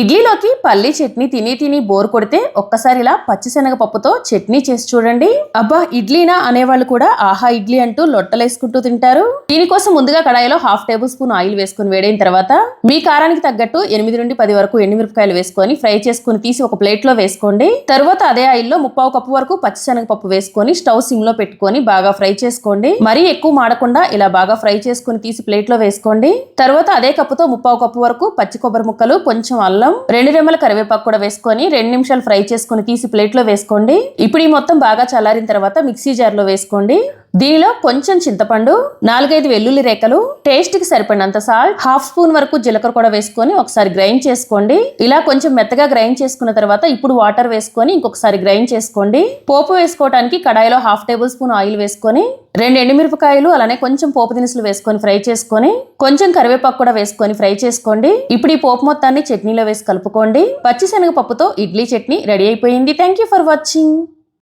ఇడ్లీలోకి పల్లి చట్నీ తిని తిని బోర్ కొడితే ఒక్కసారి ఇలా పచ్చిశనగ పప్పుతో చట్నీ చేసి చూడండి. అబ్బా ఇడ్లీనా అనేవాళ్ళు కూడా ఆహా ఇడ్లీ అంటూ లొట్టలేసుకుంటూ తింటారు. దీనికోసం ముందుగా కడాయిలో హాఫ్ టేబుల్ స్పూన్ ఆయిల్ వేసుకుని వేడైన తర్వాత మీ కారానికి తగ్గట్టు ఎనిమిది నుండి పది వరకు ఎండుమిరపకాయలు వేసుకొని ఫ్రై చేసుకుని తీసి ఒక ప్లేట్లో వేసుకోండి. తర్వాత అదే ఆయిల్లో ముప్పావు కప్పు వరకు పచ్చిశనగ పప్పు వేసుకొని స్టవ్ సిమ్లో పెట్టుకొని బాగా ఫ్రై చేసుకోండి. మరీ ఎక్కువ మాడకుండా ఇలా బాగా ఫ్రై చేసుకుని తీసి ప్లేట్లో వేసుకోండి. తర్వాత అదే కప్పుతో ముప్పావు కప్పు వరకు పచ్చి కొబ్బరి ముక్కలు కొంచెం అల్లం రెండు రెమ్మల కరివేపాకు కూడా వేసుకొని రెండు నిమిషాలు ఫ్రై చేసుకుని తీసి ప్లేట్లో వేసుకోండి. ఇప్పుడు ఈ మొత్తం బాగా చల్లారిన తర్వాత మిక్సీ జార్లో వేసుకోండి. దీనిలో కొంచెం చింతపండు నాలుగైదు వెల్లుల్లి రేఖలు టేస్ట్కి సరిపడినంత సాల్ట్ హాఫ్ స్పూన్ వరకు జీలకర్ర కూడా వేసుకొని ఒకసారి గ్రైండ్ చేసుకోండి. ఇలా కొంచెం మెత్తగా గ్రైండ్ చేసుకున్న తర్వాత ఇప్పుడు వాటర్ వేసుకొని ఇంకొకసారి గ్రైండ్ చేసుకోండి. పోపు వేసుకోవడానికి కడాయిలో హాఫ్ టేబుల్ స్పూన్ ఆయిల్ వేసుకొని రెండు ఎండుమిరపకాయలు అలానే కొంచెం పోపు దినుసులు వేసుకొని ఫ్రై చేసుకొని కొంచెం కరివేపాకు కూడా వేసుకొని ఫ్రై చేసుకోండి. ఇప్పుడు ఈ పోపు మొత్తాన్ని చట్నీలో వేసి కలుపుకోండి. పచ్చిశనగ పప్పుతో ఇడ్లీ చట్నీ రెడీ అయిపోయింది. Thank you for watching